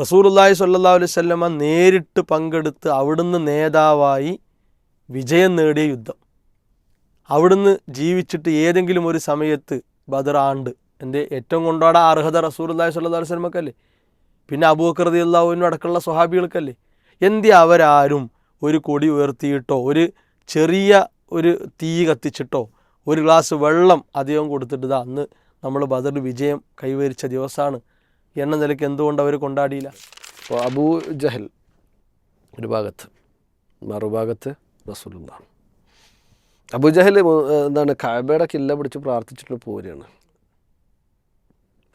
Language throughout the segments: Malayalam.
റസൂലുള്ളാഹി സ്വല്ലല്ലാഹു അലൈഹി വസല്ലമ നേരിട്ട് പങ്കെടുത്ത് അവിടുന്ന് നേതാവായി വിജയം നേടിയ യുദ്ധം. അവിടുന്ന് ജീവിച്ചിട്ട് ഏതെങ്കിലും ഒരു സമയത്ത് ബദർ ആണ്ട്. എന്റെ ഏറ്റവും കൊണ്ടാടാൻ അർഹത റസൂലുള്ളാഹി സ്വല്ലല്ലാഹു അലൈഹി വസല്ലമക്കല്ലേ? പിന്നെ അബൂബക്കർ അള്ളാഹുവിനും അടക്കമുള്ള സ്വഹാബികൾക്കല്ലേ? എന്തി അവരാരും ഒരു കൊടി ഉയർത്തിയിട്ടോ ഒരു ചെറിയ ഒരു തീ കത്തിച്ചിട്ടോ ഒരു ഗ്ലാസ് വെള്ളം അധികം കൊടുത്തിട്ട് അന്ന് നമ്മൾ ബദർ വിജയം കൈവരിച്ച ദിവസമാണ് എന്ന നിലയ്ക്ക് എന്തുകൊണ്ട് അവർ കൊണ്ടാടിയില്ല? അപ്പോൾ അബൂ ജഹൽ ഒരു ഭാഗത്ത് മറുഭാഗത്ത് അബൂ ജഹൽ എന്താണ് കാബയുടെ കില്ല പിടിച്ച് പ്രാർത്ഥിച്ചിട്ട് പോരുകയാണ്.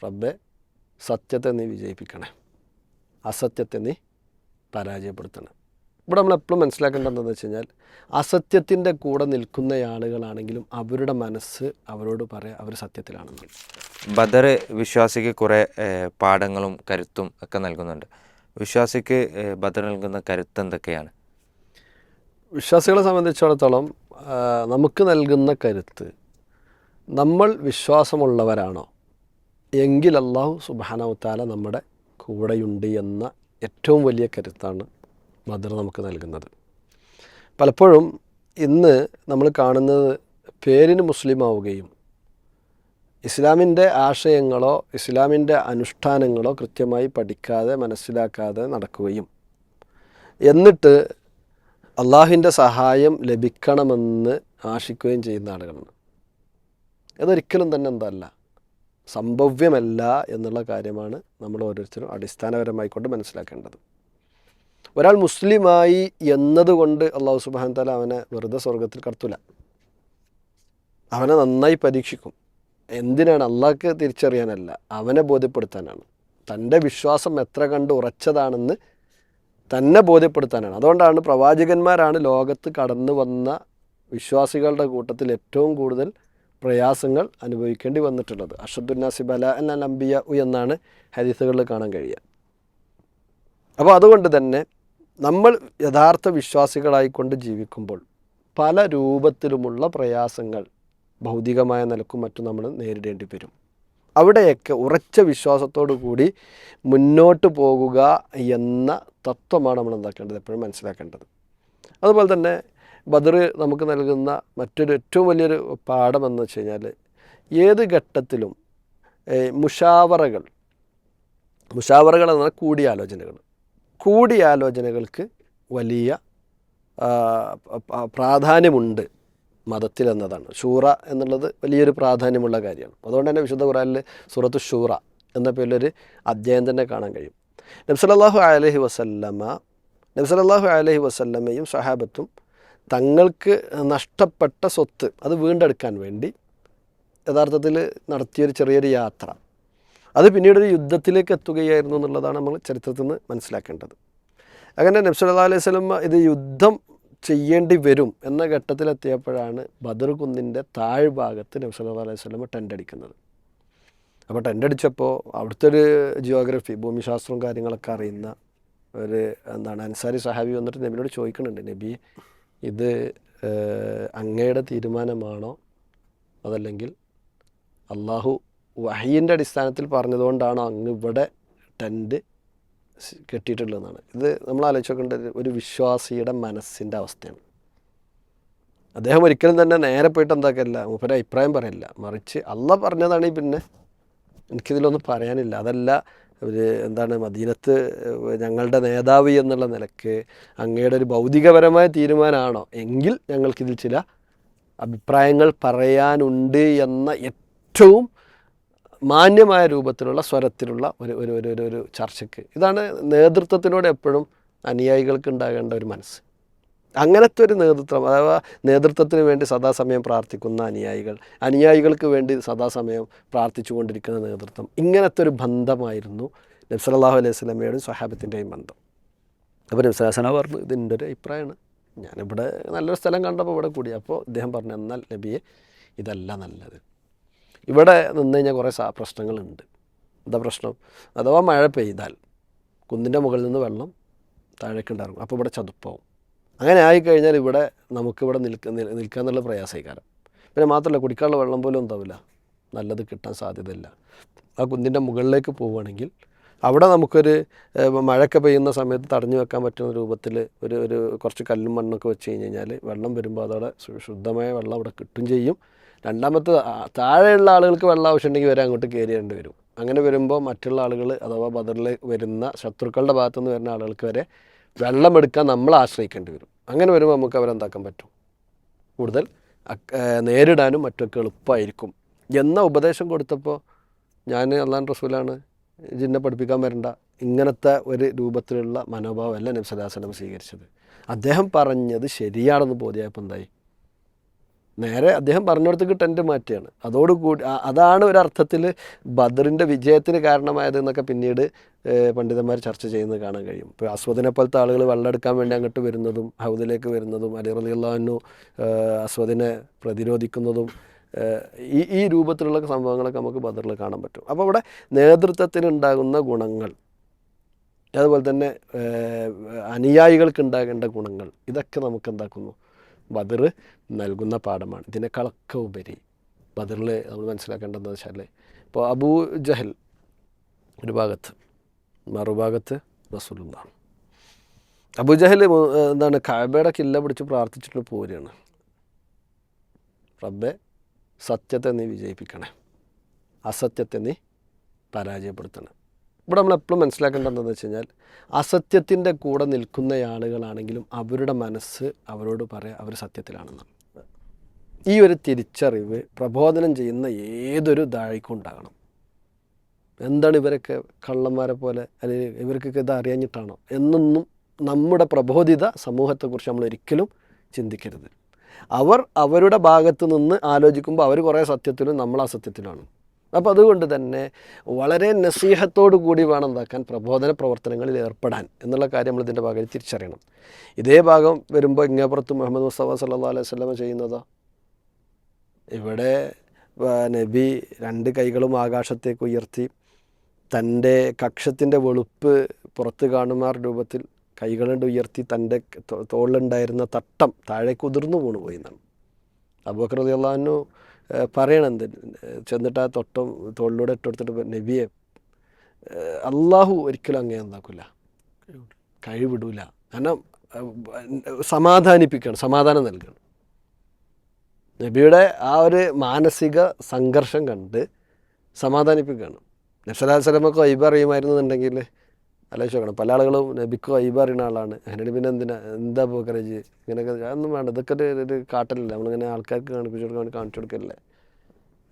റബ്ബെ സത്യത്തെ നീ വിജയിപ്പിക്കണേ. അസത്യത്തെ നീ പരാജയപ്പെടുത്തണം. ഇവിടെ നമ്മൾ എപ്പോഴും മനസ്സിലാക്കേണ്ടതെന്ന് വെച്ച് കഴിഞ്ഞാൽ അസത്യത്തിന്റെ കൂടെ നിൽക്കുന്ന ആളുകളാണെങ്കിലും അവരുടെ മനസ്സ് അവരോട് പറയാം അവർ സത്യത്തിലാണെന്ന്. ബദർ വിശ്വാസിക്ക് കുറേ പാഠങ്ങളും കരുത്തും ഒക്കെ നൽകുന്നുണ്ട്. വിശ്വാസിക്ക് ബദർ നൽകുന്ന കരുത്ത് എന്തൊക്കെയാണ്? വിശ്വാസികളെ സംബന്ധിച്ചിടത്തോളം നമുക്ക് നൽകുന്ന കരുത്ത് നമ്മൾ വിശ്വാസമുള്ളവരാണോ? എങ്കിൽ അള്ളാഹു സുബാനവത്താല നമ്മുടെ കൂടെയുണ്ട് എന്ന ഏറ്റവും വലിയ കരുത്താണ് ബദർ നമുക്ക് നൽകുന്നത്. പലപ്പോഴും ഇന്ന് നമ്മൾ കാണുന്നത് പേരിന് മുസ്ലിം ആവുകയും ഇസ്ലാമിന്റെ ആശയങ്ങളോ ഇസ്ലാമിന്റെ അനുഷ്ഠാനങ്ങളോ കൃത്യമായി പഠിക്കാതെ മനസ്സിലാക്കാതെ നടക്കുകയും എന്നിട്ട് അള്ളാഹുവിന്റെ സഹായം ലഭിക്കണമെന്ന് ആശിക്കുകയും ചെയ്യുന്ന ആളുകളാണ്. അതൊരിക്കലും തന്നെ എന്തല്ല സംഭവ്യമല്ല എന്നുള്ള കാര്യമാണ് നമ്മൾ ഓരോരുത്തരും അടിസ്ഥാനപരമായിക്കൊണ്ട് മനസ്സിലാക്കേണ്ടത്. ഒരാൾ മുസ്ലിമായി എന്നതുകൊണ്ട് അള്ളാഹു സുബാൻ താല അവനെ വെറുതെ സ്വർഗത്തിൽ കടത്തൂല. അവനെ നന്നായി പരീക്ഷിക്കും. എന്തിനാണ്? അള്ളാഹ്ക്ക് തിരിച്ചറിയാനല്ല. അവനെ ബോധ്യപ്പെടുത്താനാണ്. തന്റെ വിശ്വാസം എത്ര കണ്ട് ഉറച്ചതാണെന്ന് തന്നെ ബോധ്യപ്പെടുത്താനാണ്. അതുകൊണ്ടാണ് പ്രവാചകന്മാരാണ് ലോകത്ത് കടന്നു വന്ന വിശ്വാസികളുടെ കൂട്ടത്തിൽ ഏറ്റവും കൂടുതൽ പ്രയാസങ്ങൾ അനുഭവിക്കേണ്ടി വന്നിട്ടുള്ളത്. അഷദ്ദുന്നാസി എന്ന ലംബിയ എന്നാണ് ഹദീസുകളിൽ കാണാൻ കഴിയുക. അപ്പോൾ അതുകൊണ്ട് തന്നെ നമ്മൾ യഥാർത്ഥ വിശ്വാസികളായിക്കൊണ്ട് ജീവിക്കുമ്പോൾ പല രൂപത്തിലുമുള്ള പ്രയാസങ്ങൾ ഭൗതികമായ നിലക്കും മറ്റും നമ്മൾ നേരിടേണ്ടി വരും. അവിടെയൊക്കെ ഉറച്ച വിശ്വാസത്തോടു കൂടി മുന്നോട്ട് പോകുക എന്ന തത്വമാണ് നമ്മൾ എന്താക്കേണ്ടത്? എപ്പോഴും മനസ്സിലാക്കേണ്ടത്. അതുപോലെ തന്നെ ബദർ നമുക്ക് നൽകുന്ന മറ്റൊരു ഏറ്റവും വലിയൊരു പാഠം എന്ന് വെച്ച് കഴിഞ്ഞാൽ ഏത് ഘട്ടത്തിലും മുഷാവറകൾ മുഷാവറകൾ എന്ന് പറഞ്ഞാൽ കൂടിയാലോചനകൾ കൂടിയാലോചനകൾക്ക് വലിയ പ്രാധാന്യമുണ്ട് മതത്തിൽ എന്നതാണ് ഷൂറ എന്നുള്ളത് വലിയൊരു പ്രാധാന്യമുള്ള കാര്യമാണ്. അതുകൊണ്ട് തന്നെ വിശുദ്ധ ഖുറാനിൽ സൂറത്ത് ഷൂറ എന്ന പേരിലൊരു അധ്യായം തന്നെ കാണാൻ കഴിയും. നബ്സലല്ലാഹു അലഹി വസല്ലമ നബ്സലല്ലാഹു അലഹി വസല്ലമയും സഹാബത്തും തങ്ങൾക്ക് നഷ്ടപ്പെട്ട സ്വത്ത് അത് വീണ്ടെടുക്കാൻ വേണ്ടി യഥാർത്ഥത്തിൽ നടത്തിയൊരു ചെറിയൊരു യാത്ര. അത് പിന്നീട് ഒരു യുദ്ധത്തിലേക്ക് എത്തുകയായിരുന്നു എന്നുള്ളതാണ് നമ്മൾ ചരിത്രത്തിൽ നിന്ന് മനസ്സിലാക്കേണ്ടത്. അങ്ങനെ നബ്സല്ലാ അലൈഹി സ്വലം ഇത് യുദ്ധം ചെയ്യേണ്ടി വരും എന്ന ഘട്ടത്തിലെത്തിയപ്പോഴാണ് ബദർ കുന്നിന്റെ താഴ്ഭാഗത്ത് നബ്സല്ലാ അലൈഹി സ്വലം ടെന്റ് അടിക്കുന്നത്. അപ്പോൾ ടെന്റ് അടിച്ചപ്പോൾ അവിടുത്തെ ഒരു ജിയോഗ്രഫി ഭൂമിശാസ്ത്രവും കാര്യങ്ങളൊക്കെ അറിയുന്ന ഒരു എന്താണ് അൻസാരി സഹാബി വന്നിട്ട് നബിനോട് ചോദിക്കുന്നുണ്ട് നബി ഇത് അങ്ങയുടെ തീരുമാനമാണോ? അതല്ലെങ്കിൽ അള്ളാഹു വഹീന്റെ അടിസ്ഥാനത്തിൽ പറഞ്ഞതുകൊണ്ടാണ് അങ്ങ് ഇവിടെ ടെന്റ് കെട്ടിയിട്ടുള്ളതെന്നാണ്. ഇത് നമ്മൾ ആലോചിച്ച് നോക്കേണ്ടത് ഒരു വിശ്വാസിയുടെ മനസ്സിന്റെ അവസ്ഥയാണ്. അദ്ദേഹം ഒരിക്കലും തന്നെ നേരെ പോയിട്ട് എന്താക്കല്ല മൂപ്പരെ അഭിപ്രായം പറയില്ല. മറിച്ച് അല്ല പറഞ്ഞതാണെങ്കിൽ പിന്നെ എനിക്കിതിലൊന്നും പറയാനില്ല. അതല്ല ഒരു എന്താണ് മദീനത്ത് ഞങ്ങളുടെ നേതാവ് എന്നുള്ള നിലയ്ക്ക് അങ്ങയുടെ ഒരു ഭൗതികപരമായ തീരുമാനമാണോ? എങ്കിൽ ഞങ്ങൾക്കിതിൽ ചില അഭിപ്രായങ്ങൾ പറയാനുണ്ട് എന്ന ഏറ്റവും മാന്യമായ രൂപത്തിലുള്ള സ്വരത്തിലുള്ള ഒരു ഒരു ഒരു ഒരു ഒരു ചർച്ചയ്ക്ക്. ഇതാണ് നേതൃത്വത്തിനോട് എപ്പോഴും അനുയായികൾക്ക് ഉണ്ടാകേണ്ട ഒരു മനസ്സ്. അങ്ങനത്തെ ഒരു നേതൃത്വം അഥവാ നേതൃത്വത്തിന് വേണ്ടി സദാസമയം പ്രാർത്ഥിക്കുന്ന അനുയായികൾ അനുയായികൾക്ക് വേണ്ടി സദാസമയം പ്രാർത്ഥിച്ചു കൊണ്ടിരിക്കുന്ന നേതൃത്വം ഇങ്ങനത്തെ ഒരു ബന്ധമായിരുന്നു നബ്സലാഹു അലൈഹി സ്വലമയുടെയും സ്വഹാബത്തിന്റെയും ബന്ധം. അപ്പോൾ നബ്സലാസന പറഞ്ഞു ഇതിന്റെ ഒരു അഭിപ്രായമാണ്. ഞാനിവിടെ നല്ലൊരു സ്ഥലം കണ്ടപ്പോൾ ഇവിടെ കൂടി. അപ്പോൾ ഇദ്ദേഹം പറഞ്ഞു എന്നാൽ നബിയെ ഇതല്ല നല്ലത്. ഇവിടെ നിന്ന് കഴിഞ്ഞാൽ കുറേ പ്രശ്നങ്ങളുണ്ട്. എന്താ പ്രശ്നം? അഥവാ മഴ പെയ്താൽ കുന്നിന്റെ മുകളിൽ നിന്ന് വെള്ളം താഴേക്ക് ഉണ്ടാകും അപ്പോൾ ഇവിടെ ചതുപ്പാവും. അങ്ങനെ ആയിക്കഴിഞ്ഞാൽ ഇവിടെ നമുക്കിവിടെ നിൽക്ക നിൽ- നിൽക്കാന്നുള്ള പ്രയാസമായിക്കാരം. പിന്നെ മാത്രമല്ല കുടിക്കാനുള്ള വെള്ളം പോലും ഉണ്ടാവില്ല. നല്ലത് കിട്ടാൻ സാധ്യതയില്ല. ആ കുന്നിന്റെ മുകളിലേക്ക് പോവുകയാണെങ്കിൽ അവിടെ നമുക്കൊരു മഴയൊക്കെ പെയ്യുന്ന സമയത്ത് തടഞ്ഞു വെക്കാൻ പറ്റുന്ന രൂപത്തിൽ ഒരു ഒരു കുറച്ച് കല്ലും മണ്ണൊക്കെ വെച്ച് കഴിഞ്ഞ് കഴിഞ്ഞാൽ വെള്ളം വരുമ്പോൾ അതവിടെ ശുദ്ധമായ വെള്ളം അവിടെ കിട്ടും ചെയ്യും. രണ്ടാമത്തെ താഴെയുള്ള ആളുകൾക്ക് വെള്ളം ആവശ്യമുണ്ടെങ്കിൽ വരെ അങ്ങോട്ട് കയറിയേണ്ടി വരും. അങ്ങനെ വരുമ്പോൾ മറ്റുള്ള ആളുകൾ അഥവാ ബദറിൽ വരുന്ന ശത്രുക്കളുടെ ഭാഗത്തുനിന്ന് വരുന്ന ആളുകൾക്ക് വരെ വെള്ളം എടുക്കാൻ നമ്മൾ ആശ്രയിക്കേണ്ടി വരും. അങ്ങനെ വരുമ്പോൾ നമുക്ക് അവരെന്താക്കാൻ പറ്റും? കൂടുതൽ നേരിടാനും മറ്റൊക്കെ എളുപ്പമായിരിക്കും. എന്ന ഉപദേശം കൊടുത്തപ്പോൾ ഞാൻ അള്ളാൻ റസൂലാണ് ജിന്നെ പഠിപ്പിക്കാൻ വരണ്ട. ഇങ്ങനത്തെ ഒരു രൂപത്തിലുള്ള മനോഭാവമല്ല നബി സദാസനം സ്വീകരിച്ചത്. അദ്ദേഹം പറഞ്ഞത് ശരിയാണെന്ന് ബോധ്യമായപ്പോൾ എന്തായി? നേരെ അദ്ദേഹം പറഞ്ഞിടത്തേക്ക് ടെന്റ് മാറ്റിയാണ്. അതോടുകൂടി അതാണ് ഒരർത്ഥത്തിൽ ബദറിന്റെ വിജയത്തിന് കാരണമായത് എന്നൊക്കെ പിന്നീട് പണ്ഡിതന്മാർ ചർച്ച ചെയ്യുന്നത് കാണാൻ കഴിയും. ഇപ്പോൾ അസ്വദിനെ പോലത്തെ ആളുകൾ വെള്ളം എടുക്കാൻ വേണ്ടി അങ്ങോട്ട് വരുന്നതും ഹൗദിലേക്ക് വരുന്നതും അലി റലിയുള്ളു അസ്വദിനെ പ്രതിരോധിക്കുന്നതും ഈ ഈ രൂപത്തിലുള്ള സംഭവങ്ങളൊക്കെ നമുക്ക് ബദറിൽ കാണാൻ പറ്റും. അപ്പോൾ ഇവിടെ നേതൃത്വത്തിന് ഉണ്ടാകുന്ന ഗുണങ്ങൾ അതുപോലെ തന്നെ അനുയായികൾക്ക് ഉണ്ടാകേണ്ട ഗുണങ്ങൾ ഇതൊക്കെ നമുക്ക് എന്താക്കുന്നു? ബദർ നൽകുന്ന പാഠമാണ്. ഇതിനേക്കാളൊക്കെ ഉപരി ബദറിൽ നമ്മൾ മനസ്സിലാക്കേണ്ടതെന്ന് വെച്ചാൽ ഇപ്പോൾ അബൂ ജഹൽ ഒരു ഭാഗത്ത് മറുഭാഗത്ത് റസൂലുള്ള അബൂ ജഹൽ എന്താണ് കാബയുടെ കില്ല പിടിച്ച് പ്രാർത്ഥിച്ചിട്ടുള്ള പോരുകയാണ് റബ്ബെ സത്യത്തെ നീ വിജയിപ്പിക്കണേ. അസത്യത്തെ നീ പരാജയപ്പെടുത്തണം. ഇവിടെ നമ്മൾ എപ്പോഴും മനസ്സിലാക്കേണ്ടതെന്ന് വെച്ച് കഴിഞ്ഞാൽ അസത്യത്തിന്റെ കൂടെ നിൽക്കുന്ന ആളുകളാണെങ്കിലും അവരുടെ മനസ്സ് അവരോട് പറയാം അവർ സത്യത്തിലാണെന്ന് ഈ ഒരു തിരിച്ചറിവ് പ്രബോധനം ചെയ്യുന്ന ഏതൊരു ദാഴിക്കും ഉണ്ടാകണം. എന്താണ് ഇവരൊക്കെ കള്ളന്മാരെ പോലെ അല്ലെങ്കിൽ ഇവർക്കൊക്കെ ഇത് അറിയഞ്ഞിട്ടാണോ എന്നൊന്നും നമ്മുടെ പ്രബോധിത സമൂഹത്തെക്കുറിച്ച് നമ്മൾ ഒരിക്കലും ചിന്തിക്കരുത്. അവർ അവരുടെ ഭാഗത്ത് നിന്ന് ആലോചിക്കുമ്പോൾ അവർ കുറേ സത്യത്തിലും നമ്മൾ അസത്യത്തിലാണ് അപ്പോൾ അതുകൊണ്ട് തന്നെ വളരെ നസീഹത്തോടു കൂടി വേണം എന്താക്കാൻ പ്രബോധന പ്രവർത്തനങ്ങളിൽ ഏർപ്പെടാൻ എന്നുള്ള കാര്യം നമ്മൾ ഇതിന്റെ ഭാഗം തിരിച്ചറിയണം. ഇതേ ഭാഗം വരുമ്പോൾ ഇങ്ങേപ്പുറത്ത് മുഹമ്മദ് മുസ്തഫ സല്ലാ അലൈഹി സ്വലമ ചെയ്യുന്നത്. ഇവിടെ നബി രണ്ട് കൈകളും ആകാശത്തേക്ക് ഉയർത്തി തന്റെ കക്ഷത്തിന്റെ വെളുപ്പ് പുറത്ത് കാണുമാർ രൂപത്തിൽ കൈകളുണ്ട് ഉയർത്തി തന്റെ തോളിലുണ്ടായിരുന്ന തട്ടം താഴേക്ക് ഉതിർന്നു വീണു പോയി എന്നാണ്. അബൂബക്കർ റളിയല്ലാഹു ഏഹ് പറയണെന്ത് ചെന്നിട്ട് ആ തൊട്ടം തോളിലൂടെ ഇട്ടെടുത്തിട്ട് പറ- നബിയെ അള്ളാഹു ഒരിക്കലും അങ്ങനെ എന്താക്കില്ല കഴിവിടൂല. കാരണം സമാധാനിപ്പിക്കണം സമാധാനം നൽകണം. നബിയുടെ ആ ഒരു മാനസിക സംഘർഷം കണ്ട് സമാധാനിപ്പിക്കുകയാണ് നബ്സലാസ്ലമൊക്കെ വൈബ് അറിയുമായിരുന്നുണ്ടെങ്കിൽ ആലോചിച്ച് നോക്കണം പല ആളുകളും ബിക്കോ വൈബ് അറിയുന്ന ആളാണ്. അങ്ങനെ പിന്നെ എന്തിനാ? എന്താ പോക്കറേജ് ഇങ്ങനെയൊക്കെ അതൊന്നും വേണ്ട. ഇതൊക്കെ ഒരു ഒരു കാട്ടലല്ലേ? നമ്മളിങ്ങനെ ആൾക്കാർക്ക് കാണിപ്പിച്ചു കൊടുക്കാൻ കാണിച്ചു കൊടുക്കല്ലേ?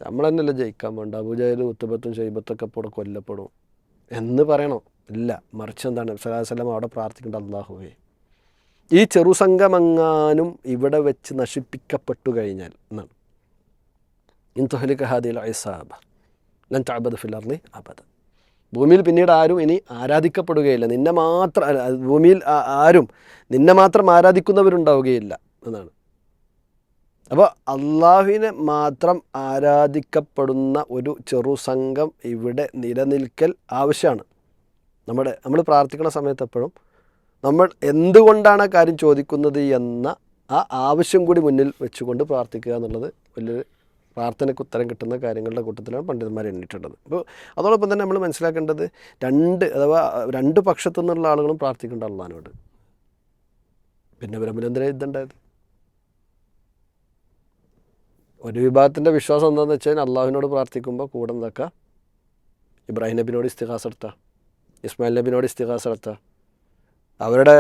നമ്മൾ തന്നെയല്ലേ ജയിക്കാൻ വേണ്ട അബുജായാലും ഉത്തബത്തും ഷെയ്ബത്തൊക്കെ ഇപ്പോൾ കൊല്ലപ്പെടും. എന്ന് പറയണോ. ഇല്ല. മറിച്ച് എന്താണ്? സലാഹുസലം അവിടെ പ്രാർത്ഥിക്കേണ്ട അള്ളാഹുവേ ഈ ചെറുസംഘമെങ്ങാനും ഇവിടെ വെച്ച് നശിപ്പിക്കപ്പെട്ടു കഴിഞ്ഞാൽ എന്നാണ്. ഇൻ തുഹലിക ഹാദിൽ ഐസാബ് തഅബദ ഫിൽ അർളി അബദ ഭൂമിയിൽ പിന്നീട് ആരും ഇനി ആരാധിക്കപ്പെടുകയില്ല. നിന്നെ മാത്രം ഭൂമിയിൽ ആരും നിന്നെ മാത്രം ആരാധിക്കുന്നവരുണ്ടാവുകയില്ല എന്നാണ്. അപ്പോൾ അള്ളാഹുവിനെ മാത്രം ആരാധിക്കപ്പെടുന്ന ഒരു ചെറു സംഘം ഇവിടെ നിലനിൽക്കൽ ആവശ്യമാണ്. നമ്മുടെ നമ്മൾ പ്രാർത്ഥിക്കുന്ന സമയത്ത് എപ്പോഴും നമ്മൾ എന്തുകൊണ്ടാണ് കാര്യം ചോദിക്കുന്നത് എന്ന ആ ആവശ്യം കൂടി മുന്നിൽ വെച്ചുകൊണ്ട് പ്രാർത്ഥിക്കുക എന്നുള്ളത് വലിയൊരു പ്രാർത്ഥനയ്ക്ക് ഉത്തരം കിട്ടുന്ന കാര്യങ്ങളുടെ കൂട്ടത്തിലാണ് പണ്ഡിതന്മാർ എണ്ണിയിട്ടുള്ളത്. അപ്പോൾ അതോടൊപ്പം തന്നെ നമ്മൾ മനസ്സിലാക്കേണ്ടത് രണ്ട് അഥവാ രണ്ട് പക്ഷത്തു നിന്നുള്ള ആളുകളും പ്രാർത്ഥിക്കേണ്ട അള്ളഹാനോട്. പിന്നെ ബ്രഹ്മചന്ദ്ര യുദ്ധം ഉണ്ടായത് ഒരു വിഭാഗത്തിന്റെ വിശ്വാസം എന്താണെന്ന് വെച്ചാൽ അള്ളാഹുവിനോട് പ്രാർത്ഥിക്കുമ്പോൾ കൂടെ എന്താക്കുക ഇബ്രാഹിം നബിനോട് ഇസ്തിഹാസ് നടത്തുക ഇസ്മായിൽ നബിനോട് ഇസ്തിഹാസ് നടത്തുക അവരുടെ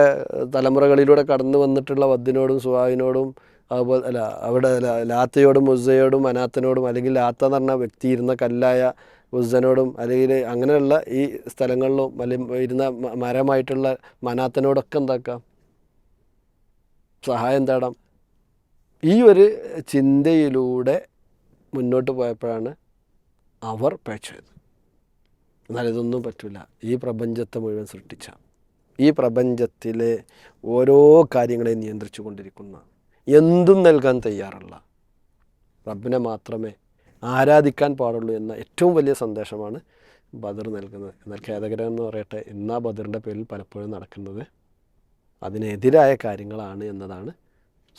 തലമുറകളിലൂടെ കടന്നു വന്നിട്ടുള്ള വദ്ദിനോടും സുഹാവിനോടും അതുപോലെ അല്ല അവിടെ ലാത്തയോടും മുസയോടും അനാത്തനോടും അല്ലെങ്കിൽ ലാത്ത എന്ന് പറഞ്ഞ വ്യക്തി ഇരുന്ന കല്ലായ മുസനോടും അല്ലെങ്കിൽ അങ്ങനെയുള്ള ഈ സ്ഥലങ്ങളിലും അല്ലെങ്കിൽ ഇരുന്ന മരമായിട്ടുള്ള മനാത്തനോടൊക്കെ എന്താക്കാം? സഹായം തേടാം. ഈ ഒരു ചിന്തയിലൂടെ മുന്നോട്ട് പോയപ്പോഴാണ് അവർ പേച്ചത് എന്നാൽ ഇതൊന്നും പറ്റില്ല ഈ പ്രപഞ്ചത്തെ മുഴുവൻ സൃഷ്ടിച്ച ഈ പ്രപഞ്ചത്തിലെ ഓരോ കാര്യങ്ങളെയും നിയന്ത്രിച്ചു കൊണ്ടിരിക്കുന്ന എന്തും നൽകാൻ തയ്യാറുള്ള റബ്ബിനെ മാത്രമേ ആരാധിക്കാൻ പാടുള്ളൂ എന്ന ഏറ്റവും വലിയ സന്ദേശമാണ് ബദർ നൽകുന്നത്. എന്നാൽ ഖേദകരം എന്ന് പറയട്ടെ ഇന്നാ ബദറിന്റെ പേരിൽ പലപ്പോഴും നടക്കുന്നത് അതിനെതിരായ കാര്യങ്ങളാണ് എന്നതാണ്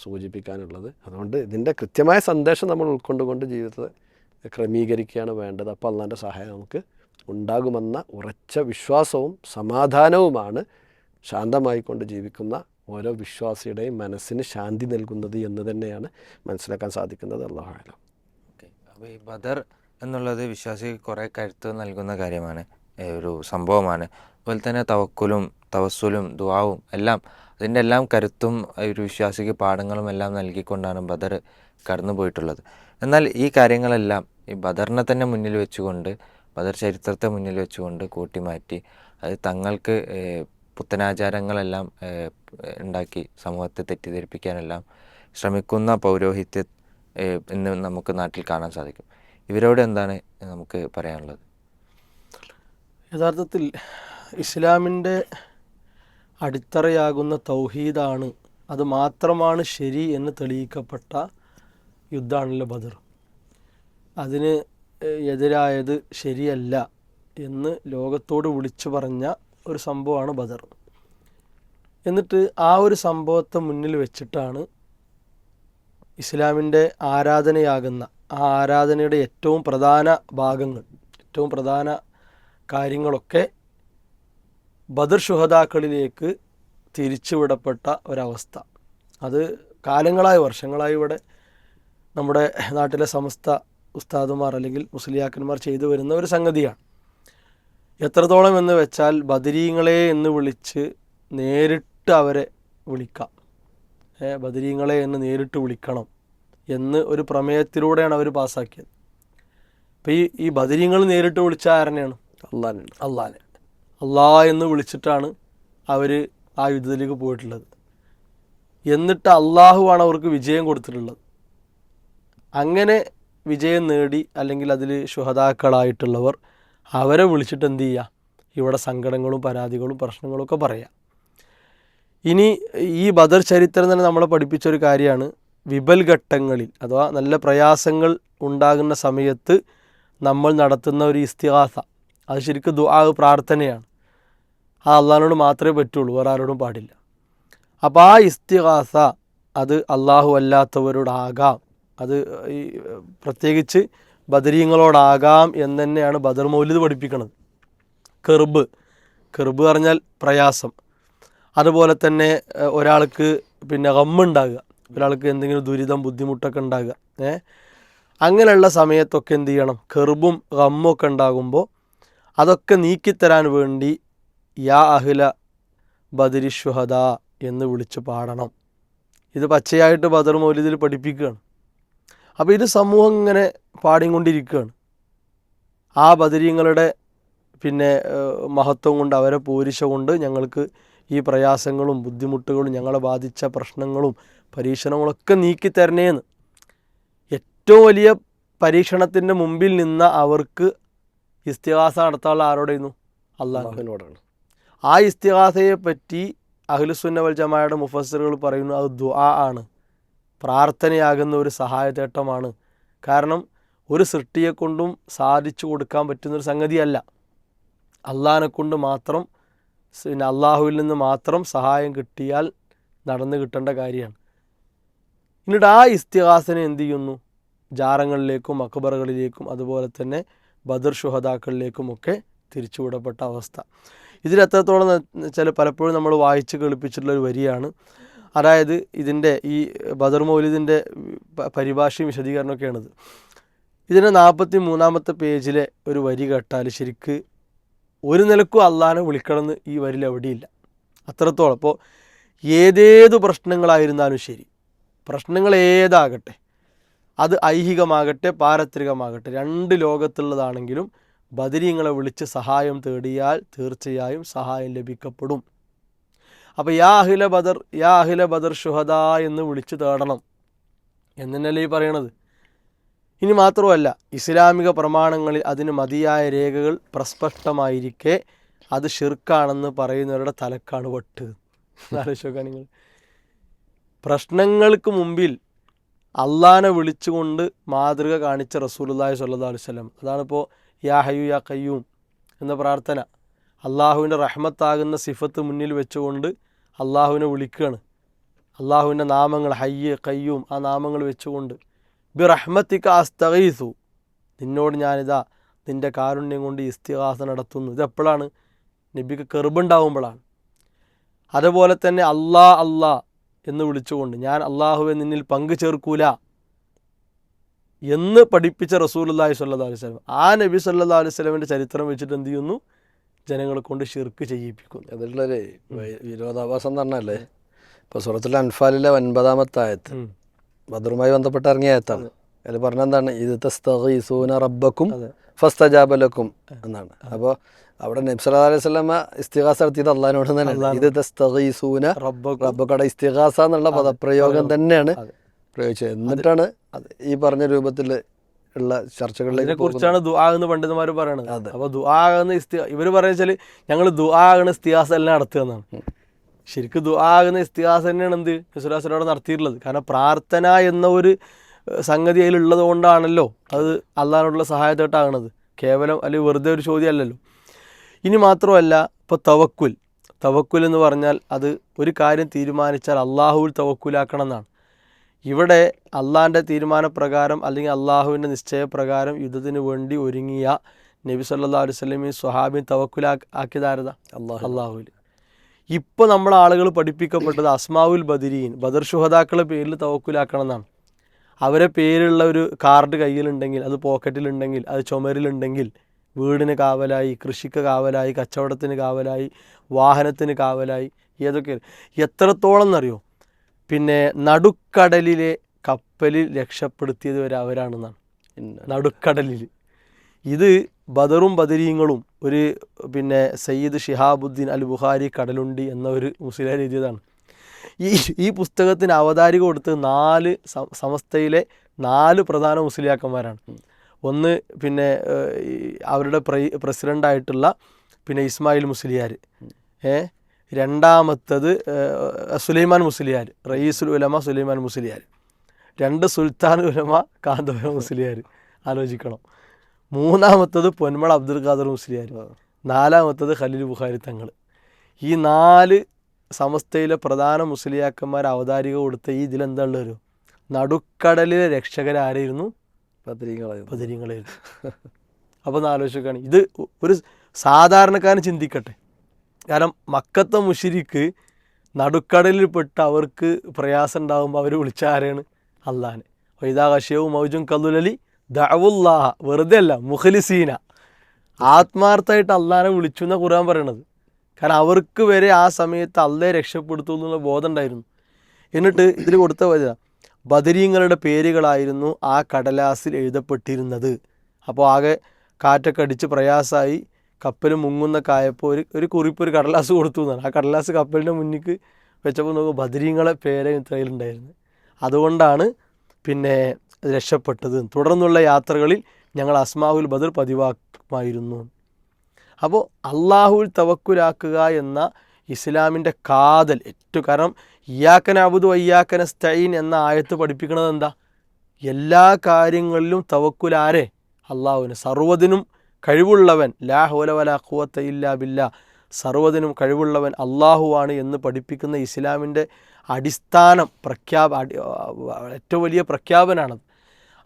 സൂചിപ്പിക്കാനുള്ളത്. അതുകൊണ്ട് ഇതിന്റെ കൃത്യമായ സന്ദേശം നമ്മൾ ഉൾക്കൊണ്ടുകൊണ്ട് ജീവിതത്തെ ക്രമീകരിക്കുകയാണ് വേണ്ടത്. അപ്പോൾ അള്ളാന്റെ സഹായം നമുക്ക് ഉണ്ടാകുമെന്ന ഉറച്ച വിശ്വാസവും സമാധാനവുമാണ് ശാന്തമായിക്കൊണ്ട് ജീവിക്കുന്ന ഓരോ വിശ്വാസിയുടെയും മനസ്സിന് ശാന്തി നൽകുന്നത് എന്ന് തന്നെയാണ് മനസ്സിലാക്കാൻ സാധിക്കുന്നത്. അള്ളാഹു ഓക്കെ. അപ്പോൾ ഈ ബദർ എന്നുള്ളത് വിശ്വാസിക്ക് കുറേ കരുത്ത് നൽകുന്ന കാര്യമാണ്. ഒരു സംഭവമാണ്. അതുപോലെ തന്നെ തവക്കുലും തവസ്സുലും ദുവാവും എല്ലാം അതിന്റെ എല്ലാം കരുത്തും ഒരു വിശ്വാസിക്ക് പാഠങ്ങളും എല്ലാം നൽകിക്കൊണ്ടാണ് ബദർ കടന്നു പോയിട്ടുള്ളത്. എന്നാൽ ഈ കാര്യങ്ങളെല്ലാം ഈ ബദറിനെ തന്നെ മുന്നിൽ വെച്ചുകൊണ്ട് ബദർ ചരിത്രത്തെ മുന്നിൽ വെച്ചുകൊണ്ട് കൂട്ടിമാറ്റി അത് തങ്ങൾക്ക് പുത്തനാചാരങ്ങളെല്ലാം ഉണ്ടാക്കി സമൂഹത്തെ തെറ്റിദ്ധരിപ്പിക്കാനെല്ലാം ശ്രമിക്കുന്ന പൗരോഹിത്യ എന്ന് നമുക്ക് നാട്ടിൽ കാണാൻ സാധിക്കും. ഇവരോട് എന്താണ് നമുക്ക് പറയാനുള്ളത്? യഥാർത്ഥത്തിൽ ഇസ്ലാമിന്റെ അടിത്തറയാകുന്ന തൗഹീദാണ് അത് മാത്രമാണ് ശരി എന്ന് തെളിയിക്കപ്പെട്ട യുദ്ധമാണല്ലോ ബദർ. അതിന് എതിരായത് ശരിയല്ല എന്ന് ലോകത്തോട് വിളിച്ചു പറഞ്ഞ ഒരു സംഭവമാണ് ബദർ. എന്നിട്ട് ആ ഒരു സംഭവത്തെ മുന്നിൽ വെച്ചിട്ടാണ് ഇസ്ലാമിന്റെ ആരാധനയാകുന്ന ആ ആരാധനയുടെ ഏറ്റവും പ്രധാന ഭാഗങ്ങൾ ഏറ്റവും പ്രധാന കാര്യങ്ങളൊക്കെ ബദർ ശുഹതാക്കളിലേക്ക് തിരിച്ചുവിടപ്പെട്ട ഒരവസ്ഥ. അത് കാലങ്ങളായി വർഷങ്ങളായി ഇവിടെ നമ്മുടെ നാട്ടിലെ സമസ്ത ഉസ്താദുമാർ അല്ലെങ്കിൽ മുസ്ലിയാക്കന്മാർ ചെയ്തു വരുന്ന ഒരു സംഗതിയാണ്. എത്രത്തോളം എന്ന് വെച്ചാൽ ബദരീങ്ങളെ എന്ന് വിളിച്ച് നേരിട്ട് അവരെ വിളിക്കാം. ഏ, ബദരീങ്ങളെ എന്ന് നേരിട്ട് വിളിക്കണം എന്ന് ഒരു പ്രമേയത്തിലൂടെയാണ് അവർ പാസ്സാക്കിയത്. അപ്പോൾ ഈ ഈ ബദരീങ്ങൾ നേരിട്ട് വിളിച്ച ആരനെയാണ് അള്ളാഹുണ്ട് അള്ളാനെ അള്ളാ എന്ന് വിളിച്ചിട്ടാണ് അവർ ആ യുദ്ധത്തിലേക്ക് പോയിട്ടുള്ളത്. എന്നിട്ട് അള്ളാഹുവാണ് അവർക്ക് വിജയം കൊടുത്തിട്ടുള്ളത്. അങ്ങനെ വിജയം നേടി അല്ലെങ്കിൽ അതിൽ ശുഹതാക്കളായിട്ടുള്ളവർ അവരെ വിളിച്ചിട്ട് എന്ത് ചെയ്യുക ഇവിടെ സങ്കടങ്ങളും പരാതികളും പ്രശ്നങ്ങളും ഒക്കെ പറയാം. ഇനി ഈ ബദർ ചരിത്രം തന്നെ നമ്മളെ പഠിപ്പിച്ചൊരു കാര്യമാണ്. വിപൽ ഘട്ടങ്ങളിൽ അഥവാ നല്ല പ്രയാസങ്ങൾ ഉണ്ടാകുന്ന സമയത്ത് നമ്മൾ നടത്തുന്ന ഒരു ഇസ്തിഹാസ അത് ശരിക്കും ദുആ പ്രാർത്ഥനയാണ്. ആ അള്ളാഹിനോട് മാത്രമേ പറ്റുള്ളൂ വേറെ ആരോടും പാടില്ല. അപ്പോൾ ആ ഇസ്തിഹാസ അത് അള്ളാഹു അല്ലാത്തവരോടാകാം. അത് ഈ പ്രത്യേകിച്ച് ബദരീങ്ങളോടാകാം എന്ന് തന്നെയാണ് ബദർ മൗലിദ് പഠിപ്പിക്കുന്നത് കെറുബ് കെറുബ് പറഞ്ഞാൽ പ്രയാസം. അതുപോലെ തന്നെ ഒരാൾക്ക് പിന്നെ ഗമ്മുണ്ടാകുക. ഒരാൾക്ക് എന്തെങ്കിലും ദുരിതം ബുദ്ധിമുട്ടൊക്കെ ഉണ്ടാകുക. ഏ? അങ്ങനെയുള്ള സമയത്തൊക്കെ എന്ത് ചെയ്യണം? കെറുബും ഗമ്മും ഒക്കെ ഉണ്ടാകുമ്പോൾ അതൊക്കെ നീക്കിത്തരാൻ വേണ്ടി യാ അഹില ബദരി ഷുഹദ എന്ന് വിളിച്ച് പാടണം. ഇത് പച്ചയായിട്ട് ബദർ മൗലിദിൽ പഠിപ്പിക്കുകയാണ്. അപ്പോൾ ഇത് സമൂഹം ഇങ്ങനെ പാടിക്കൊണ്ടിരിക്കുകയാണ്. ആ ബദരീങ്ങളുടെ പിന്നെ മഹത്വം കൊണ്ട് അവരെ പൂരിശ കൊണ്ട് ഞങ്ങൾക്ക് ഈ പ്രയാസങ്ങളും ബുദ്ധിമുട്ടുകളും ഞങ്ങളെ ബാധിച്ച പ്രശ്നങ്ങളും പരീക്ഷണങ്ങളൊക്കെ നീക്കി തരണേന്ന്. ഏറ്റവും വലിയ പരീക്ഷണത്തിന്റെ മുമ്പിൽ നിന്ന അവർക്ക് ഇസ്തിഹാസ നടത്താനുള്ള ആരോടായിരുന്നു അള്ളാഹുവിനോടാണ്. ആ ഇസ്തിഹാസയെ പറ്റി അഖിലുസുന്ന വൽ ജമായുടെ മുഫസ്സിറുകൾ പറയുന്നു അത് ദുആ ആണ്. പ്രാർത്ഥനയാകുന്ന ഒരു സഹായതേട്ടമാണ്. കാരണം ഒരു സൃഷ്ടിയെ കൊണ്ടും സാധിച്ചു കൊടുക്കാൻ പറ്റുന്നൊരു സംഗതിയല്ല. അള്ളഹാനെ കൊണ്ട് മാത്രം പിന്നെ അള്ളാഹുവിൽ നിന്ന് മാത്രം സഹായം കിട്ടിയാൽ നടന്നു കിട്ടേണ്ട കാര്യമാണ്. എന്നിട്ട് ആ ഇസ്തിഹാസനെ എന്തു ചെയ്യുന്നു? ജാറങ്ങളിലേക്കും അക്ബറുകളിലേക്കും അതുപോലെ തന്നെ ബദർ ഷുഹദാക്കളിലേക്കുമൊക്കെ തിരിച്ചുവിടപ്പെട്ട അവസ്ഥ. ഇതിലെത്രത്തോളം ചില പലപ്പോഴും നമ്മൾ വായിച്ച് കേൾപ്പിച്ചിട്ടുള്ള ഒരു വരിയാണ്. അതായത് ഇതിന്റെ ഈ ബദർ മൗലിദിന്റെ പരിഭാഷയും വിശദീകരണമൊക്കെയാണിത്. ഇതിന്റെ നാൽപ്പത്തി മൂന്നാമത്തെ പേജിലെ ഒരു വരി കേട്ടാൽ ശരിക്ക് ഒരു നിലക്കും അള്ളാനെ വിളിക്കണമെന്ന് ഈ വരിയിൽ എവിടെയില്ല. അത്രത്തോളം. അപ്പോൾ ഏതേത് പ്രശ്നങ്ങളായിരുന്നാലും ശരി പ്രശ്നങ്ങൾ ഏതാകട്ടെ അത് ഐഹികമാകട്ടെ പാരത്രികമാകട്ടെ രണ്ട് ലോകത്തുള്ളതാണെങ്കിലും ബദരീങ്ങളെ വിളിച്ച് സഹായം തേടിയാൽ തീർച്ചയായും സഹായം ലഭിക്കപ്പെടും. അപ്പോൾ യാ അഹില ബദർ യാ അഹില ബദർ ഷുഹദ എന്ന് വിളിച്ചു തേടണം. എന്നല്ലേ ഈ പറയണത്? ഇനി മാത്രമല്ല ഇസ്ലാമിക പ്രമാണങ്ങളിൽ അതിന് മതിയായ രേഖകൾ പ്രസ്പഷ്ടമായിരിക്കെ അത് ഷിർക്കാണെന്ന് പറയുന്നവരുടെ തലക്കാണ് പൊട്ട് ആലോചിച്ചോക്കാൻ നിങ്ങൾ പ്രശ്നങ്ങൾക്ക് മുമ്പിൽ അള്ളാനെ വിളിച്ചുകൊണ്ട് മാതൃക കാണിച്ച സ്വല്ലല്ലാഹു അലൈഹി വസല്ലം. അതാണിപ്പോൾ യാ ഹയു യാ കയ്യൂം എന്ന പ്രാർത്ഥന. അള്ളാഹുവിന്റെ റഹ്മത്താകുന്ന സിഫത്ത് മുന്നിൽ വെച്ചുകൊണ്ട് അള്ളാഹുവിനെ വിളിക്കുകയാണ് അള്ളാഹുവിന്റെ നാമങ്ങൾ ഹയ്യ് കയ്യും ആ നാമങ്ങൾ വെച്ചുകൊണ്ട് ബി റഹ്മത്തിക്ക അസ്തഗീസു. നിന്നോട് ഞാനിതാ നിന്റെ കാരുണ്യം കൊണ്ട് ഇസ്തിഹാസ നടത്തുന്നു. ഇതെപ്പോഴാണ്? നബിക്ക് കെറുബുണ്ടാവുമ്പോഴാണ് അതുപോലെ തന്നെ അള്ളാ അള്ളാ എന്ന് വിളിച്ചുകൊണ്ട് ഞാൻ അള്ളാഹുവെ നിന്നിൽ പങ്കു ചേർക്കൂല എന്ന് പഠിപ്പിച്ച റസൂലുല്ലാഹി സ്വല്ലല്ലാഹു അലൈഹി വസല്ലം. ആ നബി സല്ലാ അലൈഹി സ്വലമിന്റെ ചരിത്രം വെച്ചിട്ട് എന്ത് ചെയ്യുന്നു? ജനങ്ങളെ കൊണ്ട് ശിർക്ക് ചെയ്യിപ്പിക്കുന്നു. എന്നിട്ടുള്ളൊരു വിരോധാഭാസം തന്നല്ലേ ഇപ്പോൾ സൂറത്തുൽ അൻഫാലിലെ ഒൻപതാമത്തെ ആയത്ത്. ബദറുമായി ബന്ധപ്പെട്ട് ഇറങ്ങിയ ആയത്താണ്. അതിൽ പറഞ്ഞ എന്താണ് ഇത് തസ്തീസൂന റബ്ബക്കും. ഫസ്തജാബലക്കും എന്നാണ്. അപ്പോൾ അവിടെ നബ്സ് അലൈഹി വസല്ലമ ഇസ്തിഹാസ നടത്തിയത് അള്ളഹാനോട് തന്നെ ഇത് തസ്തീസൂന റബ്ബക്കും റബ്ബക്കട ഇസ്തിഹാസ എന്നുള്ള പദപ്രയോഗം തന്നെയാണ്. പ്രയോഗിച്ചത്. എന്നിട്ടാണ് ഈ പറഞ്ഞ രൂപത്തിൽ ഉള്ള ചർച്ചകളിലേക്ക് കുറിച്ചാണ് ദുആ എന്ന് പണ്ഡിതന്മാർ പറയുന്നത് അപ്പൊ അപ്പോൾ ദുആ എന്ന് ഇവർ പറയുന്നത് വെച്ചാൽ ഞങ്ങൾ ദുആ ആണ് ഇസ്തിഹാസ എല്ലാം നടത്തുക എന്നാണ്. ശരിക്കും ദുആ എന്ന ഇസ്തിഹാസ തന്നെയാണ് എന്ത്? യസുരാസനോട് നടത്തിയിട്ടുള്ളത്. കാരണം പ്രാർത്ഥന എന്ന ഒരു സംഗതി അതിലുള്ളത് കൊണ്ടാണല്ലോ അത് അള്ളാഹിനോടുള്ള സഹായത്തോട്ടാകണത്. കേവലം അല്ലെങ്കിൽ വെറുതെ ഒരു ചോദ്യമല്ലല്ലോ. ഇനി മാത്രമല്ല ഇപ്പോൾ തവക്കുൽ. തവക്കുൽ എന്ന് പറഞ്ഞാൽ അത് ഒരു കാര്യം തീരുമാനിച്ചാൽ അള്ളാഹുവിൽ തവക്കുലാക്കണം എന്നാണ് ഇവിടെ അള്ളാഹിന്റെ തീരുമാനപ്രകാരം അല്ലെങ്കിൽ അള്ളാഹുവിന്റെ നിശ്ചയപ്രകാരം യുദ്ധത്തിന് വേണ്ടി ഒരുങ്ങിയ നബി സല്ലാ അലൈഹി സ്വലമി സ്വഹാബിൻ തവക്കുലാ ആക്കിയതാരതാ? അള്ളാഹു. അള്ളാഹുവിൽ ഇപ്പോൾ നമ്മൾ ആളുകൾ പഠിപ്പിക്കപ്പെട്ടത് അസ്മാവുൽ ബദിരീൻ ബദർ ഷുഹദാക്കളെ പേരിൽ തവക്കുലാക്കണം എന്നാണ് അവരെ പേരുള്ള ഒരു കാർഡ് കയ്യിലുണ്ടെങ്കിൽ അത് പോക്കറ്റിലുണ്ടെങ്കിൽ അത് ചുമരിലുണ്ടെങ്കിൽ വീടിന് കാവലായി കൃഷിക്ക് കാവലായി കച്ചവടത്തിന് കാവലായി വാഹനത്തിന് കാവലായി ഏതൊക്കെ എത്രത്തോളം എന്നറിയോ? പിന്നെ നടുക്കടലിലെ കപ്പലിൽ രക്ഷപ്പെടുത്തിയത് വരെ അവരാണെന്നാണ്. നടുക്കടലിൽ. ഇത് ബദറും ബദരീങ്ങളും ഒരു പിന്നെ സയ്യിദ് ഷിഹാബുദ്ദീൻ അൽ ബുഹാരി കടലുണ്ടി എന്ന ഒരു മുസ്ലിം എഴുതിയതാണ്. ഈ ഈ പുസ്തകത്തിന് അവതാരിക കൊടുത്ത് നാല് സമസ്തയിലെ നാല് പ്രധാന മുസ്ലിയാക്കന്മാരാണ്. ഒന്ന് പിന്നെ അവരുടെ പ്രൈ പ്രസിഡന്റായിട്ടുള്ള പിന്നെ ഇസ്മായിൽ മുസ്ലിയാർ ഏ രണ്ടാമത്തത് സുലൈമാൻ മുസ്ലിയാർ റയീസുൽ ഉലമ സുലൈമാൻ മുസ്ലിയാർ രണ്ട് സുൽത്താൻ ഉലമ കാന്തപുര മുസ്ലിയാർ ആലോചിക്കണം. മൂന്നാമത്തത് പൊന്മള അബ്ദുൽ ഖാദർ മുസ്ലിയാർ നാലാമത്തത് ഖലീൽ ബുഖാരി തങ്ങൾ ഈ നാല് സമസ്തയിലെ പ്രധാന മുസ്ലിയാക്കന്മാർ അവതാരിക കൊടുത്ത ഈ ഇതിലെന്താ ഒരു നടുക്കടലിലെ രക്ഷകരാരായിരുന്നു പത്രികളായിരുന്നു ബദരീങ്ങളായിരുന്നു അപ്പോൾ ഒന്ന് ആലോചിക്കുകയാണ് ഇത് ഒരു സാധാരണക്കാരൻ ചിന്തിക്കട്ടെ. കാരണം മക്കത്തെ മുഷിരിക്ക് നടുക്കടലിൽ പെട്ട് അവർക്ക് പ്രയാസം ഉണ്ടാകുമ്പോൾ അവർ വിളിച്ച ആരാണ്? അള്ളാഹാനെ. വൈദാ മൗജും കല്ലുലലി ദഅവുല്ലാഹ. വെറുതെ അല്ല മുഖലിസീന. ആത്മാർത്ഥമായിട്ട് അള്ളാഹാനെ വിളിച്ചു എന്നാണ് ഖുർആൻ പറയണത്. കാരണം അവർക്ക് വരെ ആ സമയത്ത് അള്ളയെ രക്ഷപ്പെടുത്തു എന്നുള്ള ബോധം ഉണ്ടായിരുന്നു. എന്നിട്ട് ഇതിൽ കൊടുത്ത വരിക ബദരീങ്ങളുടെ പേരുകളായിരുന്നു ആ കടലാസിൽ എഴുതപ്പെട്ടിരുന്നത്. അപ്പോൾ ആകെ കാറ്റൊക്കെ അടിച്ച് പ്രയാസമായി കപ്പൽ മുങ്ങുന്ന ആയപ്പോൾ ഒരു ഒരു കുറിപ്പ് ഒരു കടലാസ് കൊടുത്തു എന്നാണ്. ആ കടലാസ് കപ്പലിന്റെ മുന്നിക്ക് വെച്ചപ്പോൾ നോക്കുമ്പോൾ ബദരീങ്ങളെ പേരെ ഇത്രയിലുണ്ടായിരുന്നു അതുകൊണ്ടാണ് പിന്നെ രക്ഷപ്പെട്ടത്. തുടർന്നുള്ള യാത്രകളിൽ ഞങ്ങൾ അസ്മാവുൽ ബദർ പതിവാക്കുമായിരുന്നു. അപ്പോൾ അള്ളാഹുൽ തവക്കുലാക്കുക എന്ന ഇസ്ലാമിന്റെ കാതൽ ഏറ്റവും കാരണം ഇയാക്കൻ അബുദു അയ്യാക്കന സ്റ്റൈൻ എന്ന ആയത്ത് പഠിപ്പിക്കുന്നത് എന്താ? എല്ലാ കാര്യങ്ങളിലും തവക്കുലാരെ അള്ളാഹുവിന് സർവതിനും കഴിവുള്ളവൻ ലാ ഹോല വല ഖുവത്ത ഇല്ലാ ബില്ല സർവതിനും കഴിവുള്ളവൻ അള്ളാഹുവാണ് എന്ന് പഠിപ്പിക്കുന്ന ഇസ്ലാമിന്റെ അടിസ്ഥാനം പ്രഖ്യാപ ഏറ്റവും വലിയ പ്രഖ്യാപനമാണത്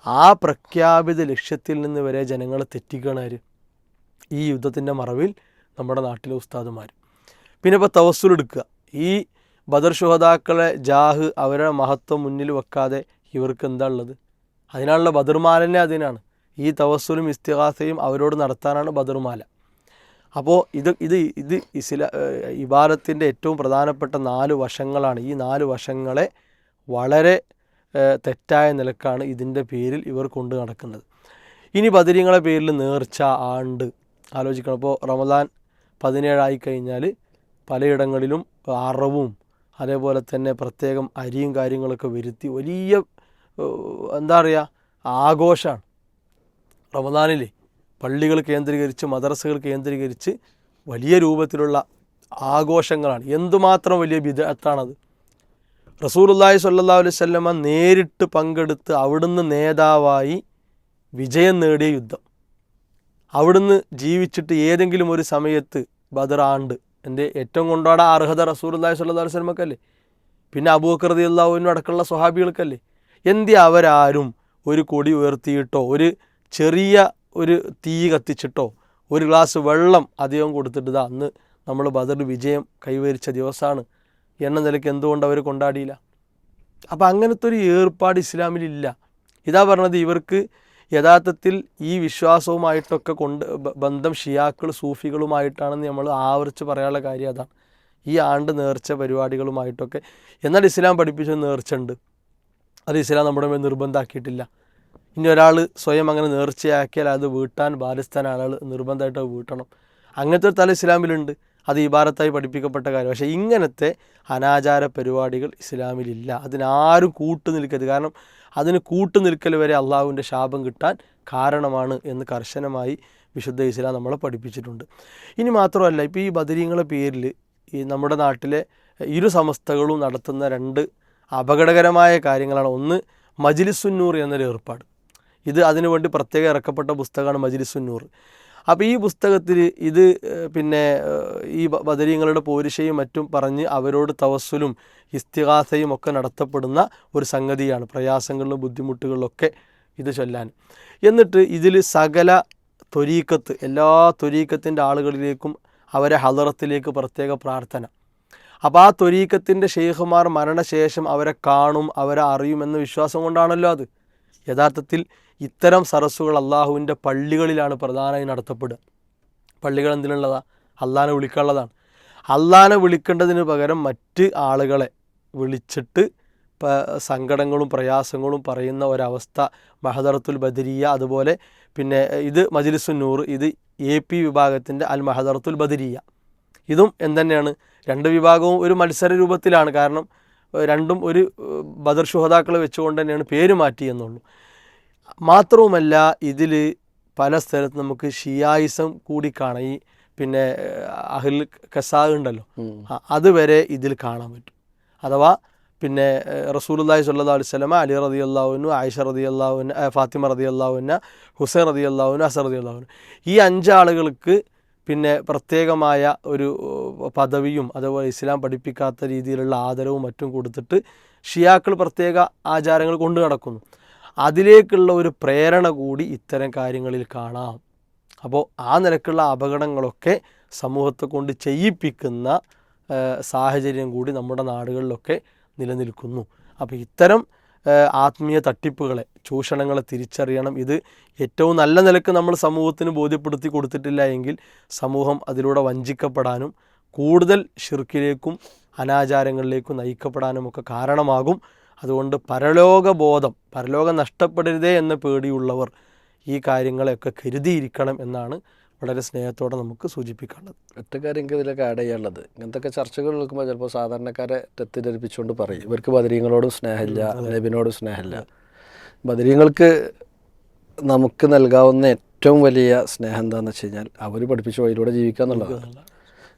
ആ പ്രഖ്യാപിത ലക്ഷ്യത്തിൽ നിന്ന് വരെ ജനങ്ങൾ തെറ്റിക്കണവർ ഈ യുദ്ധത്തിന്റെ മറവിൽ നമ്മുടെ നാട്ടിലെ ഉസ്താദുമാർ. പിന്നെ ഇപ്പോൾ തവസ്സുൽ എടുക്കുക. ഈ ബദർ ശുഹതാക്കളെ ജാഹ് അവരുടെ മഹത്വം മുന്നിൽ വെക്കാതെ ഇവർക്ക് എന്താ ഉള്ളത്? അതിനാണുള്ള ബദർമാലന്നെ അതിനാണ്. ഈ തവസ്സുലും ഇസ്തിഹാസയും അവരോട് നടത്താനാണ് ബദറുമാല. അപ്പോൾ ഇത് ഇത് ഇത് ഇസ്ല ഇബാദത്തിന്റെ ഏറ്റവും പ്രധാനപ്പെട്ട നാല് വശങ്ങളാണ്. ഈ നാല് വശങ്ങളെ വളരെ തെറ്റായ നിലക്കാണ് ഇതിന്റെ പേരിൽ ഇവർ കൊണ്ടു നടക്കുന്നത്. ഇനി ബദരീങ്ങളെ പേരിൽ നേർച്ച ആണ്ട് ആലോചിക്കണം. അപ്പോൾ റമദാൻ പതിനേഴായി കഴിഞ്ഞാൽ പലയിടങ്ങളിലും അറവും അതേപോലെ തന്നെ പ്രത്യേകം അരിയും കാര്യങ്ങളൊക്കെ വരുത്തി വലിയ എന്താ പറയുക ആഘോഷമാണ് റമദാനിൽ പള്ളികൾ കേന്ദ്രീകരിച്ച് മദ്രസകൾ കേന്ദ്രീകരിച്ച് വലിയ രൂപത്തിലുള്ള ആഘോഷങ്ങളാണ്. എന്തുമാത്രം വലിയ വിദഗ്ധാണത് സ്വല്ലല്ലാഹു അലൈഹി വസല്ലമ നേരിട്ട് പങ്കെടുത്ത് അവിടുന്ന് നേതാവായി വിജയം നേടിയ യുദ്ധം. അവിടുന്ന് ജീവിച്ചിട്ട് ഏതെങ്കിലും ഒരു സമയത്ത് ബദർ ആണ്ട്. എന്റെ ഏറ്റവും കൊണ്ടാടാൻ അർഹത റസൂലുള്ളാഹി സ്വല്ലല്ലാഹു അലൈഹി വസല്ലമക്കല്ലേ? പിന്നെ അബൂബക്കർ അള്ളാഹുവിനും അടക്കമുള്ള സ്വഹാബികൾക്കല്ലേ? എന്തി അവരാരും ഒരു കൊടി ഉയർത്തിയിട്ടോ ഒരു ചെറിയ ഒരു തീ കത്തിച്ചിട്ടോ ഒരു ഗ്ലാസ് വെള്ളം അധികം കൊടുത്തിട്ട് അന്ന് നമ്മൾ ബദർ വിജയം കൈവരിച്ച ദിവസമാണ് എന്ന നിലയ്ക്ക് എന്തുകൊണ്ട് അവർ കൊണ്ടാടിയില്ല? അപ്പോൾ അങ്ങനത്തെ ഒരു ഏർപ്പാട് ഇസ്ലാമിലില്ല. ഇതാ പറഞ്ഞത് ഇവർക്ക് യഥാർത്ഥത്തിൽ ഈ വിശ്വാസവുമായിട്ടൊക്കെ കൊണ്ട് ബന്ധം ഷിയാക്കൾ സൂഫികളുമായിട്ടാണെന്ന് നമ്മൾ ആവർത്തിച്ച് പറയാനുള്ള കാര്യം അതാണ് ഈ ആണ്ട് നേർച്ച പരിപാടികളുമായിട്ടൊക്കെ. എന്നാൽ ഇസ്ലാം പഠിപ്പിച്ച നേർച്ച ഉണ്ട് അത് ഇസ്ലാം നമ്മുടെ മേൽ നിർബന്ധമാക്കിയിട്ടില്ല ഇനി ഒരാൾ സ്വയം അങ്ങനെ നേർച്ചയാക്കിയാൽ അത് വീട്ടാൻ ബാധ്യസ്ഥാൻ ആളുകൾ നിർബന്ധമായിട്ട് വീട്ടണം. അങ്ങനത്തെ ഒരു തല ഇസ്ലാമിലുണ്ട്. അത് ഇബാരത്തായി പഠിപ്പിക്കപ്പെട്ട കാര്യം. പക്ഷേ ഇങ്ങനത്തെ അനാചാര പരിപാടികൾ ഇസ്ലാമിലില്ല. അതിനാരും കൂട്ടു നിൽക്കരുത്. കാരണം അതിന് കൂട്ടു നിൽക്കൽ വരെ അള്ളാഹുവിന്റെ ശാപം കിട്ടാൻ കാരണമാണ് എന്ന് കർശനമായി വിശുദ്ധ ഇസ്ലാം നമ്മളെ പഠിപ്പിച്ചിട്ടുണ്ട്. ഇനി മാത്രമല്ല ഇപ്പോൾ ഈ ബദരീങ്ങളെ പേരിൽ ഈ നമ്മുടെ നാട്ടിലെ ഇരു സമസ്തകളും നടത്തുന്ന രണ്ട് അപകടകരമായ കാര്യങ്ങളാണ്. ഒന്ന് മജിലിസുന്നൂർ എന്നൊരു ഏർപ്പാട്. ഇത് അതിനുവേണ്ടി പ്രത്യേകം ഇറക്കപ്പെട്ട പുസ്തകമാണ് മജിലിസുന്നൂർ അപ്പോൾ ഈ പുസ്തകത്തിൽ ഇത് പിന്നെ ഈ ബദരീങ്ങളുടെ പോരിശയും മറ്റും പറഞ്ഞ് അവരോട് തവസ്സലും ഇസ്തിഹാസയും ഒക്കെ നടത്തപ്പെടുന്ന ഒരു സംഗതിയാണ്. പ്രയാസങ്ങളിലും ബുദ്ധിമുട്ടുകളിലൊക്കെ ഇത് ചൊല്ലാൻ. എന്നിട്ട് ഇതിൽ സകല ത്വരീക്കത്ത് എല്ലാ ത്വരീക്കത്തിന്റെ ആളുകളിലേക്കും അവരെ ഹലറത്തിലേക്ക് പ്രത്യേക പ്രാർത്ഥന. അപ്പോൾ ആ ത്വരീക്കത്തിന്റെ ഷെയ്ഖുമാർ മരണശേഷം അവരെ കാണും അവരെ അറിയുമെന്ന വിശ്വാസം കൊണ്ടാണല്ലോ അത്. യഥാർത്ഥത്തിൽ ഇത്തരം സരസ്സുകൾ അള്ളാഹുവിന്റെ പള്ളികളിലാണ് പ്രധാനമായി നടത്തപ്പെടുക. പള്ളികൾ എന്തിനുള്ളതാ? അള്ളാനെ വിളിക്കാനുള്ളതാണ്. അള്ളാനെ വിളിക്കേണ്ടതിന് പകരം മറ്റ് ആളുകളെ വിളിച്ചിട്ട് സങ്കടങ്ങളും പ്രയാസങ്ങളും പറയുന്ന ഒരവസ്ഥ മഹദറത്തുൽ ബദരിയ അതുപോലെ പിന്നെ ഇത് മജ്ലിസുന്നൂർ ഇത് എ പി വിഭാഗത്തിന്റെ അൽ മഹദറത്തുൽ ബദരിയ. ഇതും എന്തുതന്നെയാണ് രണ്ട് വിഭാഗവും ഒരു മത്സര രൂപത്തിലാണ്. കാരണം രണ്ടും ഒരു ബദർ ശുഹതാക്കളെ വെച്ചുകൊണ്ട് തന്നെയാണ് പേര് മാറ്റി എന്നുള്ളൂ മാത്രവുമല്ല ഇതിൽ പല സ്ഥലത്ത് നമുക്ക് ഷിയായിസം കൂടി കാണാം ഈ പിന്നെ അഹിൽ കസാ ഉണ്ടല്ലോ. അതുവരെ ഇതിൽ കാണാൻ പറ്റും. അഥവാ പിന്നെ റസൂലുല്ലാഹി അലൈഹി സ്വലമ അലി റതി അള്ളാഹുനു ആയിഷ റതി അള്ളാഹുന ഫാത്തിമ റതി അള്ളാഹുന ഹുസൈൻ റതി അള്ളാഹുന അസർ റതി അള്ളാഹുന ഈ അഞ്ചാളുകൾക്ക് പിന്നെ പ്രത്യേകമായ ഒരു പദവിയും അതുപോലെ ഇസ്ലാം പഠിപ്പിക്കാത്ത രീതിയിലുള്ള ആദരവും മറ്റും കൊടുത്തിട്ട് ഷിയാക്കൾ പ്രത്യേക ആചാരങ്ങൾ കൊണ്ടു നടക്കുന്നു. അതിലേക്കുള്ള ഒരു പ്രേരണ കൂടി ഇത്തരം കാര്യങ്ങളിൽ കാണാം. അപ്പോൾ ആ നിലക്കുള്ള അപകടങ്ങളൊക്കെ സമൂഹത്തെ കൊണ്ട് ചെയ്യിപ്പിക്കുന്ന സാഹചര്യം കൂടി നമ്മുടെ നാടുകളിലൊക്കെ നിലനിൽക്കുന്നു. അപ്പോൾ ഇത്തരം ആത്മീയ തട്ടിപ്പുകളെ ചൂഷണങ്ങളെ തിരിച്ചറിയണം. ഇത് ഏറ്റവും നല്ല നിലയ്ക്ക് നമ്മൾ സമൂഹത്തിന് ബോധ്യപ്പെടുത്തി കൊടുത്തിട്ടില്ല എങ്കിൽ സമൂഹം അതിലൂടെ വഞ്ചിക്കപ്പെടാനും കൂടുതൽ ഷിർക്കിലേക്കും അനാചാരങ്ങളിലേക്കും നയിക്കപ്പെടാനുമൊക്കെ കാരണമാകും. അതുകൊണ്ട് പരലോകബോധം പരലോകം നഷ്ടപ്പെടരുതേ എന്ന പേടിയുള്ളവർ ഈ കാര്യങ്ങളെയൊക്കെ കരുതിയിരിക്കണം എന്നാണ് വളരെ സ്നേഹത്തോടെ നമുക്ക് സൂചിപ്പിക്കാനുള്ളത്. ഒറ്റ കാര്യം ഇതിലൊക്കെ ആഡ് ചെയ്യാനുള്ളത്. ഇങ്ങനത്തെ ചർച്ചകൾ നിൽക്കുമ്പോൾ ചിലപ്പോൾ സാധാരണക്കാരെ തെറ്റിദ്ധരിപ്പിച്ചുകൊണ്ട് പറയും. ഇവർക്ക് ബദരീങ്ങളോടും സ്നേഹമില്ല നബിനോടും സ്നേഹമില്ല. ബദരീങ്ങൾക്ക് നമുക്ക് നൽകാവുന്ന ഏറ്റവും വലിയ സ്നേഹം എന്താണെന്ന് വെച്ച് കഴിഞ്ഞാൽ അവർ പഠിപ്പിച്ച വഴിയിലൂടെ ജീവിക്കുക എന്നുള്ളതാണ്.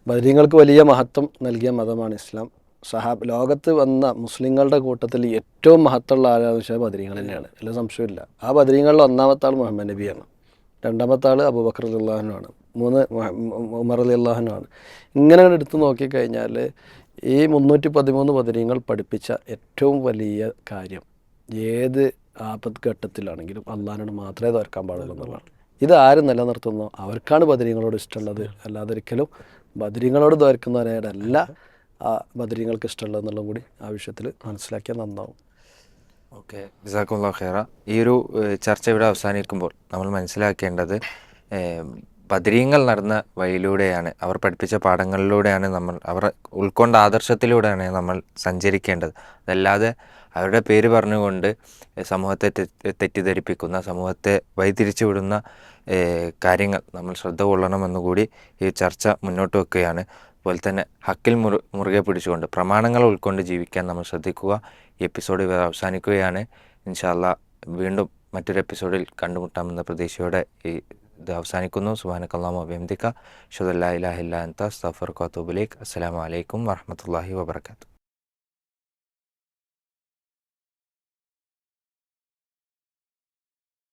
ബദരീങ്ങൾക്ക് വലിയ മഹത്വം നൽകിയ മതമാണ് ഇസ്ലാം. സഹാബ് ലോകത്ത് വന്ന മുസ്ലിങ്ങളുടെ കൂട്ടത്തിൽ ഏറ്റവും മഹത്തുള്ള ആരാന്ന് വെച്ചാൽ ബദരീങ്ങൾ തന്നെയാണ്. എല്ലാ സംശയമില്ല ആ ബദരീങ്ങളിൽ ഒന്നാമത്തെ ആൾ മുഹമ്മദ് നബിയാണ്. രണ്ടാമത്തെ ആൾ അബൂബക്കർ അള്ളാഹനുമാണ് മൂന്ന് ഉമർ അലി അള്ളാഹനുമാണ് ഇങ്ങനെ എടുത്ത് നോക്കിക്കഴിഞ്ഞാൽ ഈ മുന്നൂറ്റി പതിമൂന്ന് ബദരീങ്ങൾ പഠിപ്പിച്ച ഏറ്റവും വലിയ കാര്യം ഏത് ആപത് ഘട്ടത്തിലാണെങ്കിലും അള്ളാഹിനോട് മാത്രമേ തോർക്കാൻ പാടുള്ളൂ എന്നുള്ളതാണ്. ഇത് ആര് നിലനിർത്തുന്നോ? അവർക്കാണ് ബദരീങ്ങളോട് ഇഷ്ടമുള്ളത്. അല്ലാതെ ഒരിക്കലും ബദരീങ്ങളോട് തോർക്കുന്നവരോടല്ല ആ ബദരീങ്ങൾക്ക് ഇഷ്ടമുള്ളത് എന്നുള്ളതും കൂടി ആ വിഷയത്തിൽ മനസ്സിലാക്കിയാൽ നന്നാവും. ഓക്കെ. ജസാക്കുള്ള ഖേറ. ഈ ഒരു ചർച്ച ഇവിടെ അവസാനിക്കുമ്പോൾ നമ്മൾ മനസ്സിലാക്കേണ്ടത് ബദരീങ്ങൾ നടന്ന വഴിയിലൂടെയാണ് അവർ പഠിപ്പിച്ച പാഠങ്ങളിലൂടെയാണ് നമ്മൾ അവർ ഉൾക്കൊണ്ട ആദർശത്തിലൂടെയാണ് നമ്മൾ സഞ്ചരിക്കേണ്ടത്. അതല്ലാതെ അവരുടെ പേര് പറഞ്ഞുകൊണ്ട് സമൂഹത്തെ തെറ്റിദ്ധരിപ്പിക്കുന്ന സമൂഹത്തെ വഴിതിരിച്ചു വിടുന്ന കാര്യങ്ങൾ നമ്മൾ ശ്രദ്ധ കൊള്ളണമെന്നുകൂടി ഈ ചർച്ച മുന്നോട്ട് വെക്കുകയാണ്. അതുപോലെ തന്നെ ഹക്കിൽ മുറു മുറുകെ പിടിച്ചുകൊണ്ട് പ്രമാണങ്ങൾ ഉൾക്കൊണ്ട് ജീവിക്കാൻ നമ്മൾ ശ്രദ്ധിക്കുക. ഈ എപ്പിസോഡ് ഇവിടെ അവസാനിക്കുകയാണ്. ഇൻഷാല്ല വീണ്ടും മറ്റൊരു എപ്പിസോഡിൽ കണ്ടുമുട്ടാമെന്ന പ്രതീക്ഷയോടെ ഈ ഇത് അവസാനിക്കുന്നു. സുബാനക്കല്ലാമ അഭിയന്തിക്ക ഷുദല്ലാ ഇലാഹില്ല അന്ത സഫർ ഖാത്തൂബുലേക്ക് അസ്സലാമു അലൈക്കും വറഹമത്തല്ലാഹി വബർക്കാത്തു